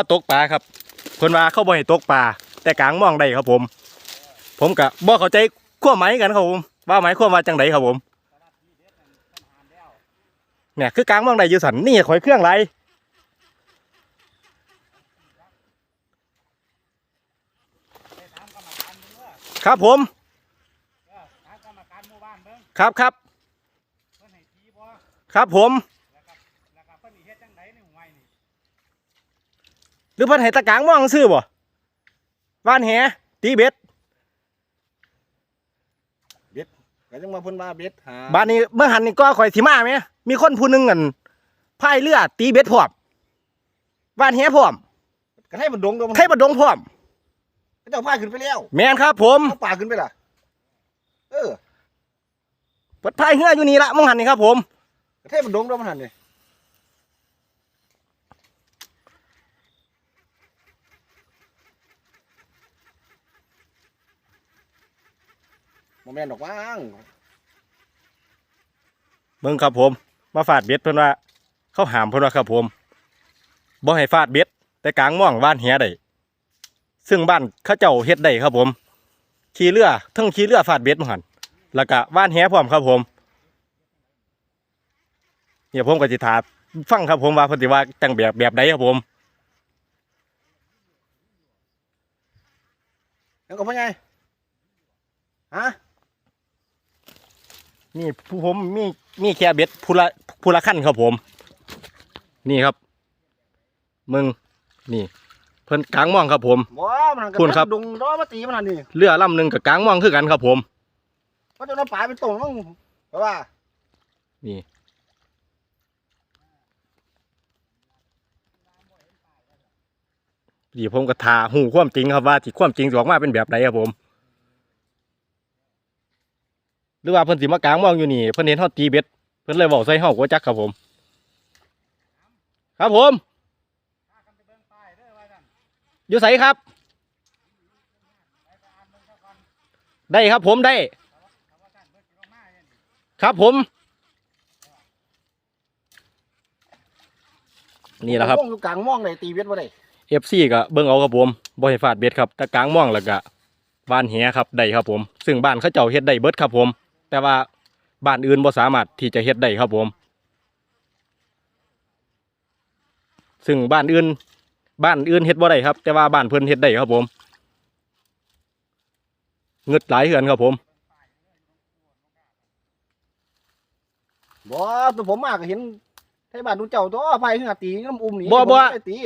มาตกปลาครับเพิ่นว่าเขาบ่ให้ตกปลาแต่กลางมองได้ครับผม ผมก็บ่เข้าใจความหมายกันครับผมว่าหมายควมาจังไดครับผมเนี่ยคือกลางมองได้อยู่สันนี่ข่อยเครื่องไรครับผมครับครับครับผม แล้วก็แล้วก็เพิ่นสิเฮ็ดจังไดในห้วยนี่ ห รือเพิ่นให้ตะกลางมองซื้อบ่ว่านแหตีเบ็ดก็ยังมาเพิ่นว่าเบ็ดหาบ้านนี้เมื่อหันนี่ก็ข่อยสิมาไหมมีคนผู้หนึงกันพายเรือตีเบ็ดพร้อมว่านแหพร้อมกระไทมันดงตัวมันไข่บดงพร้อมเจ้าพาขึ้นไปแล้วแม่นครับ ผมเอาป่าขึ้นไปล่ะ เออเปิดพายเรืออยู่นี่ละมองหันนี่ครับ ผมกระไทมันดงตัวมันหันนี่ โมแมนดอกว่างเบิ่งครับผม มาฟาดเบ็ดเพิ่นว่า เขาหามเพิ่นว่าครับผมบ่ให้ฟาดเบ็ด แต่กลางม่องว่านแหได้ซึ่งบ้านเขาเจ้าเฮ็ดได้ครับผมขี่เรือเทั้งขี่เรือฟาดเบ็ดมาหันแล้วก็ว่านแหพร้อมครับผมเนี่ยผมก็สิถามฟังครับผมว่าเพิ่นสิว่าจังแบบแบบใดครับผมยังก็พ่อไงฮะ นี่ผู้ผมมีมีแค่เบ็ดผู้ละผู้ละขั้นครับผม นี่ครับ มึงนี่ เพิ่นกลางม่องครับผม บ่มันหันกระคุณครับดงร้อมาตีมันหันนี่เรือลำหนึ่งกับกลางม่องคือกันครับผมเขาจะน้ำป่าเป็นตรงมั้งเพราะว่านี่ ดีผมก็ทาหูความจริงครับว่าที่ความจริงสิออกมาเป็นแบบไหนครับผม หรือว่าเพิ่นสิมากลางม่องอยู่นี่เพิ่นเห็นเฮาตีเบ็ดเพิ่นเลยบอกใส่เฮาก็จักครับผม ครับผมพากันไปเบิ่งป้ายเด้อว่าซั่นอยู่ไสครับไปไปอ่านเบิ่งซะก่อนได้ครับผมได้ถ้าว่าซั่นเพิ่นสิลงมาอย่างนี้ครับผม นี่แหละครับม่วงอยู่กลางม่องเลยตีเบ็ดบ่ได้เอฟซีก็เบิ่งเอาครับผมบ่ให้ฟาดเบ็ดครับแต่กลางม่องแล้วก็บ้านแหครับได้ครับผม ซึ่งบ้านเขาเจ้าเฮ็ดได้เบิดครับผม แต่ว่าบ้านอื่นบ่สามารถที่จะเฮ็ดได้ครับผม ซึ่งบ้านอื่น บ้านอื่นเฮ็ดบ่ได้ครับ แต่ว่าบ้านเพิ่นเฮ็ดได้ครับผมเงึดหลายเฮือนครับผมบ่ตัวผมมากก็เห็นไทบ้านทุกเจ้าตัวไฟขึ้นมาตีน้ำอุ้มนี่บ่บ่ผมไม่ได้ตี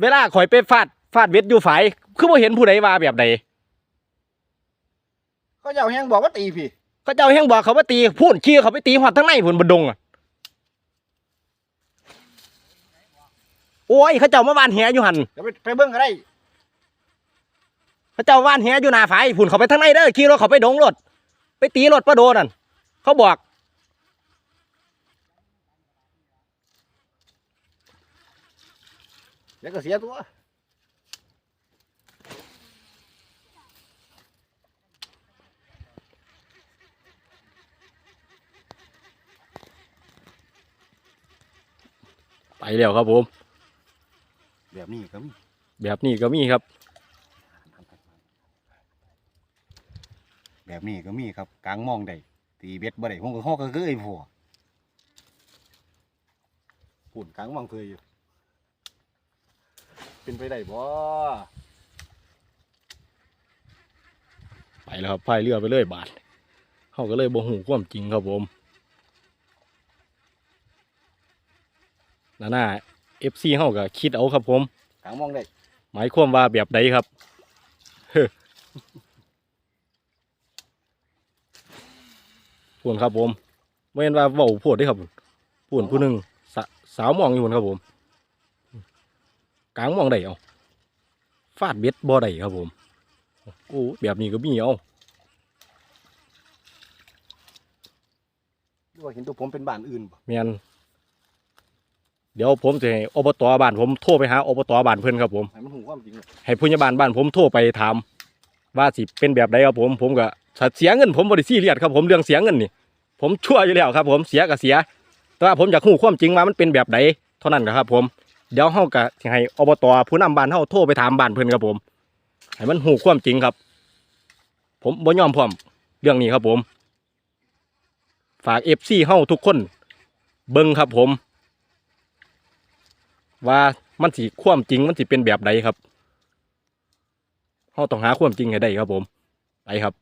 เวลาข่อยไปฟาดฟาดเบ็ดอยู่ฝ่ายคือบ่เห็นผู้ใดว่าแบบใดเขาเจ้าแห้งบอกว่าตีพี่ เขาเจ้าแห่งบอกเขาว่าตีพูนขี้เขาไปตีหอดทั้งในพุ่นบดงอะโอ้ยเขาเจ้ามาว่านแหอยู่หันเดี๋ยวไปไปเบิ่งก็ได้เขาเจ้าว่านแหอยู่หน้าฝ่ายพุ่นเขาไปทั้งในเด้อขี่รถเขาไปดงรถไปตีรถประโดนั่นเขาบอกเดี๋ยวก็เสียตัว ไปแล้วครับผม แบบนี้ก็มีแบบนี้ก็มีครับ แบบนี้ก็มีครับกลางม่องได้ตีเบ็ดบ่ได้ผมก็ฮ้อก็คือไอ้พวกปุ่นกลางม่องเคยอยู่เป็นไปได้บ่ไปแล้วครับพายเรือไปเลยบาทเขาก็เลยบ่หูความจริงครับผม นาหน้าเอฟซีเขาก็คิดเอาครับผมกลางม่องได้หมายความว่าแบบใดครับพูนครับผมไม่เห็นว่าเว้าโพดได้ครับพูนผู้หนึ่งสะสาวมองอยู่พุ่นครับผมกลางมองได้เอาฟาดเบ็ดบ่ได้ครับผมโอ้แบบนี้ก็มีเอาหรือว่าเห็นตัวผมเป็นบ้านอื่นบ่แมน เดี๋ยวผมจะให้อบตบ้านผมโทรไปหาอบตบ้านเพื่อนครับผม ให้มันหูความจริงให้ผู้ใหญ่บ้านบ้านผมโทรไปถามว่าสิเป็นแบบใดครับผม ผมก็ถ้าเสียเงินผมบริซีเรียสครับผมเรื่องเสียเงินนี่ผมชั่วอยู่แล้วครับ ผมเสียก็เสีย แต่ว่าผมอยากรู้ความจริงว่ามันเป็นแบบใดเท่านั้นครับ ผมเดี๋ยวเฮาก็สิให้อบตผู้นำบ้านเฮาโทรไปถามบ้านเพิ่นครับผมให้มันหูความจริงครับ ผมบ่ยอมพร้อมเรื่องนี้ครับผม ฝาก FC เฮาทุกคน เบิ่งครับผม ว่ามันสิความจริงมันสิเป็นแบบใดครับเราต้องหาความจริงให้ได้ครับผมไปครับ